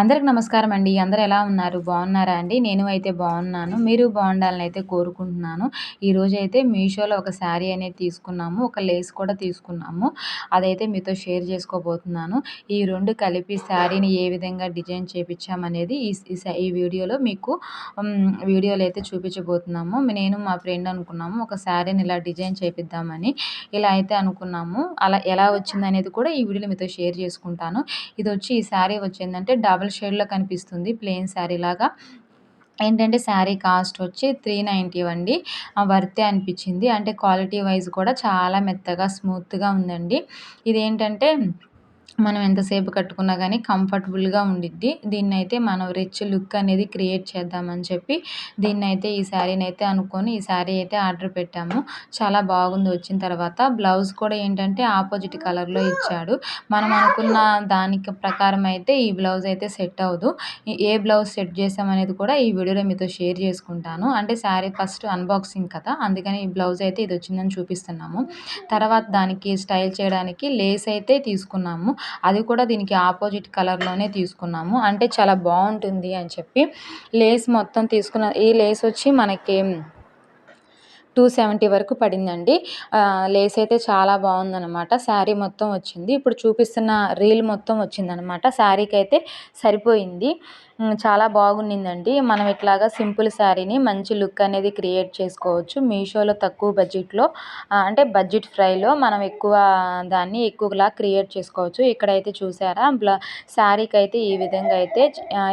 అందరికి నమస్కారం అండి. అందరు ఎలా ఉన్నారు? బాగున్నారా అండి? నేను అయితే బాగున్నాను. మీరు బాగుండాలని అయితే కోరుకుంటున్నాను. ఈరోజు అయితే మీషోలో ఒక శారీ అనేది తీసుకున్నాము. ఒక లేస్ కూడా తీసుకున్నాము. అదైతే మీతో షేర్ చేసుకోబోతున్నాను. ఈ రెండు కలిపి శారీని ఏ విధంగా డిజైన్ చేపించామనేది ఈ ఈ వీడియోలో మీకు వీడియోలో అయితే చూపించబోతున్నాము. నేను మా ఫ్రెండ్ అనుకున్నాము ఒక శారీని ఇలా డిజైన్ చేపిద్దామని. ఇలా అయితే అనుకున్నాము. అలా ఎలా వచ్చింది అనేది కూడా ఈ వీడియోలో మీతో షేర్ చేసుకుంటాను. ఇది వచ్చి ఈ శారీ వచ్చిందంటే డబల్ డబల్ షేడ్లో కనిపిస్తుంది. ప్లెయిన్ శారీ లాగా. ఏంటంటే శారీ కాస్ట్ వచ్చి త్రీ నైంటీ అండి వర్తే అనిపించింది. అంటే క్వాలిటీ వైజ్ కూడా చాలా మెత్తగా స్మూత్గా ఉందండి. ఇదేంటంటే మనం ఎంతసేపు కట్టుకున్నా కానీ కంఫర్టబుల్గా ఉండిద్ది. దీన్ని అయితే మనం రిచ్ లుక్ అనేది క్రియేట్ చేద్దామని చెప్పి దీన్ని అయితే ఈ శారీని అయితే అనుకొని ఈ శారీ అయితే ఆర్డర్ పెట్టాము. చాలా బాగుంది వచ్చిన తర్వాత. బ్లౌజ్ కూడా ఏంటంటే ఆపోజిట్ కలర్లో ఇచ్చాడు. మనం అనుకున్న దానికి ప్రకారం అయితే ఈ బ్లౌజ్ అయితే సెట్ అవ్వదు. ఏ బ్లౌజ్ సెట్ చేసామనేది కూడా ఈ వీడియోలో మీతో షేర్ చేసుకుంటాను. అంటే శారీ ఫస్ట్ అన్బాక్సింగ్ కదా అందుకని ఈ బ్లౌజ్ అయితే ఇది వచ్చిందని చూపిస్తున్నాము. తర్వాత దానికి స్టైల్ చేయడానికి లేస్ అయితే తీసుకున్నాము. అది కూడా దీనికి ఆపోజిట్ కలర్లోనే తీసుకున్నాము. అంటే చాలా బాగుంటుంది అని చెప్పి లేస్ మొత్తం తీసుకున్న ఈ లేస్ వచ్చి మనకి టూ సెవెంటీ వరకు పడిందండి. లేస్ అయితే చాలా బాగుందనమాట శారీ మొత్తం వచ్చింది. ఇప్పుడు చూపిస్తున్న రీల్ మొత్తం వచ్చిందనమాట శారీకి అయితే సరిపోయింది. చాలా బాగుండిందండి మనం ఇట్లాగా సింపుల్ శారీని మంచి లుక్ అనేది క్రియేట్ చేసుకోవచ్చు. మీషోలో తక్కువ బడ్జెట్లో అంటే బడ్జెట్ ఫ్రైలో మనం ఎక్కువ దాన్ని ఎక్కువలా క్రియేట్ చేసుకోవచ్చు. ఇక్కడైతే చూసారా? బ్లా శారీకి అయితే ఈ విధంగా అయితే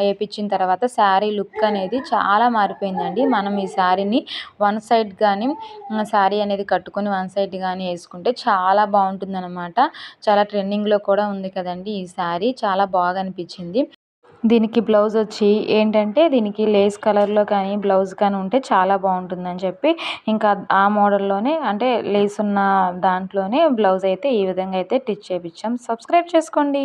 వేయించిన తర్వాత శారీ లుక్ అనేది చాలా మారిపోయిందండి. మనం ఈ శారీని వన్ సైడ్ కానీ శారీ అనేది కట్టుకొని వన్ సైడ్ కానీ వేసుకుంటే చాలా బాగుంటుందనమాట చాలా ట్రెండింగ్లో కూడా ఉంది కదండి ఈ శారీ. చాలా బాగా అనిపించింది. దీనికి బ్లౌజ్ వచ్చి ఏంటంటే దీనికి లేస్ కలర్లో కానీ బ్లౌజ్ కానీ ఉంటే చాలా బాగుంటుందని చెప్పి ఇంకా ఆ మోడల్లోనే అంటే లేస్ ఉన్న దాంట్లోనే బ్లౌజ్ అయితే ఈ విధంగా అయితే టిచ్ చేయించాం సబ్స్క్రైబ్ చేసుకోండి.